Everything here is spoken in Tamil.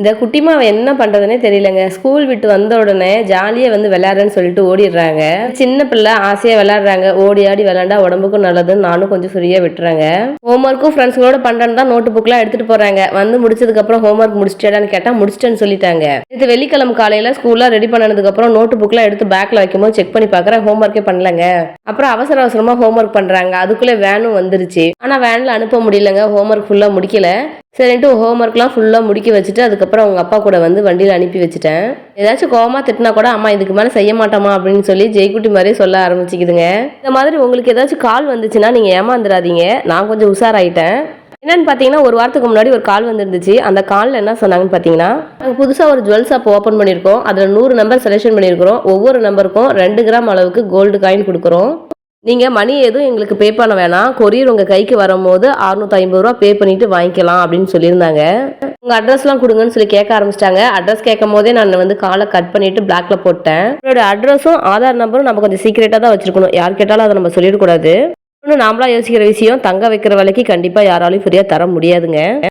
இந்த குட்டிமாவை என்ன பண்ணுறதுனே தெரியலங்க. ஸ்கூல் விட்டு வந்த உடனே ஜாலியாக வந்து விளையாடுறேன்னு சொல்லிட்டு ஓடிடுறாங்க. சின்ன பிள்ளை ஆசையாக விளையாடுறாங்க. ஓடி ஆடி விளையாண்டா உடம்புக்கும் நல்லதுன்னு நானும் கொஞ்சம் ஃப்ரீயாக விட்டுறாங்க. ஹோம்ஒர்க்கும் ஃப்ரெண்ட்ஸுங்களோட பண்ணுறேன்னு தான் நோட்டு புக்லாம் எடுத்துகிட்டு போகிறாங்க வந்து முடிச்சதுக்கப்புறம் ஹோம்ஒர்க் முடிச்சிட்டேடான்னு கேட்டால் முடிச்சிட்டேன்னு சொல்லிட்டாங்க. இது வெள்ளிக்கிழமை காலையில் ஸ்கூல்லாம் ரெடி பண்ணதுக்கப்புறம் நோட்டு புக்லாம் எடுத்து பேக்கில் வைக்கும்போது செக் பண்ணி பார்க்குறேன் ஹோம்ஒர்க்கே பண்ணலங்க. அப்புறம் அவசர அவசரமாக ஹோம்ஒர்க் பண்ணுறாங்க அதுக்குள்ளே வேனும் வந்துருச்சு. ஆனால் வேனில் அனுப்ப முடியலங்க. ஹோம்ஒர்க் ஃபுல்லாக முடிக்கல. சரின்ட்டு ஹோம் ஒர்க்லாம் ஃபுல்லாக முடிக்க வச்சுட்டு அதுக்கப்புறம் அவங்க அப்பா கூட வந்து வண்டியில் அனுப்பி வச்சுட்டேன். ஏதாச்சும் கோவமா திட்டினா கூட அம்மா இதுக்கு மேலே செய்ய மாட்டோமா அப்படின்னு சொல்லி ஜெய்குட்டி மாதிரி சொல்ல ஆரம்பிச்சுக்குதுங்க. இந்த மாதிரி உங்களுக்கு ஏதாச்சும் கால் வந்துச்சுன்னா நீங்கள் ஏமாந்துடாதீங்க நான் கொஞ்சம் உஷாராயிட்டேன். என்னன்னு பார்த்தீங்கன்னா ஒரு வாரத்துக்கு முன்னாடி ஒரு கால் வந்துருந்துச்சு. அந்த காலில் என்ன சொன்னாங்கன்னு பார்த்தீங்கன்னா நாங்கள் புதுசாக ஒரு ஜுவல் ஷாப் ஓப்பன் பண்ணியிருக்கோம். அதில் நூறு நம்பர் செலெக்ஷன் பண்ணியிருக்கிறோம். ஒவ்வொரு நம்பருக்கும் ரெண்டு கிராம் அளவுக்கு கோல்டு காயின் கொடுக்குறோம். நீங்கள் மணி எதுவும் எங்களுக்கு பே பண்ண வேணாம். கொரியர் உங்கள் கைக்கு வரும்போது அறுநூத்தி ஐம்பது ரூபா பே பண்ணிட்டு வாங்கிக்கலாம் அப்படின்னு சொல்லியிருந்தாங்க. உங்கள் அட்ரஸ்லாம் கொடுங்கன்னு சொல்லி கேட்க ஆரம்பிச்சிட்டாங்க. அட்ரஸ் கேட்கும் போதே நான் வந்து காலை கட் பண்ணிட்டு பிளாக்ல போட்டேன். என்னோட அட்ரஸும் ஆதார் நம்பரும் நம்ம கொஞ்சம் சீக்கிரட்டாக தான் வச்சிருக்கணும். யார் கேட்டாலும் அதை நம்ம சொல்லிடக்கூடாது. இன்னும் நாமளா யோசிக்கிற விஷயம் தங்க வைக்கிற விலைக்கு கண்டிப்பாக யாராலையும் ஃப்ரீயாக தர முடியாதுங்க.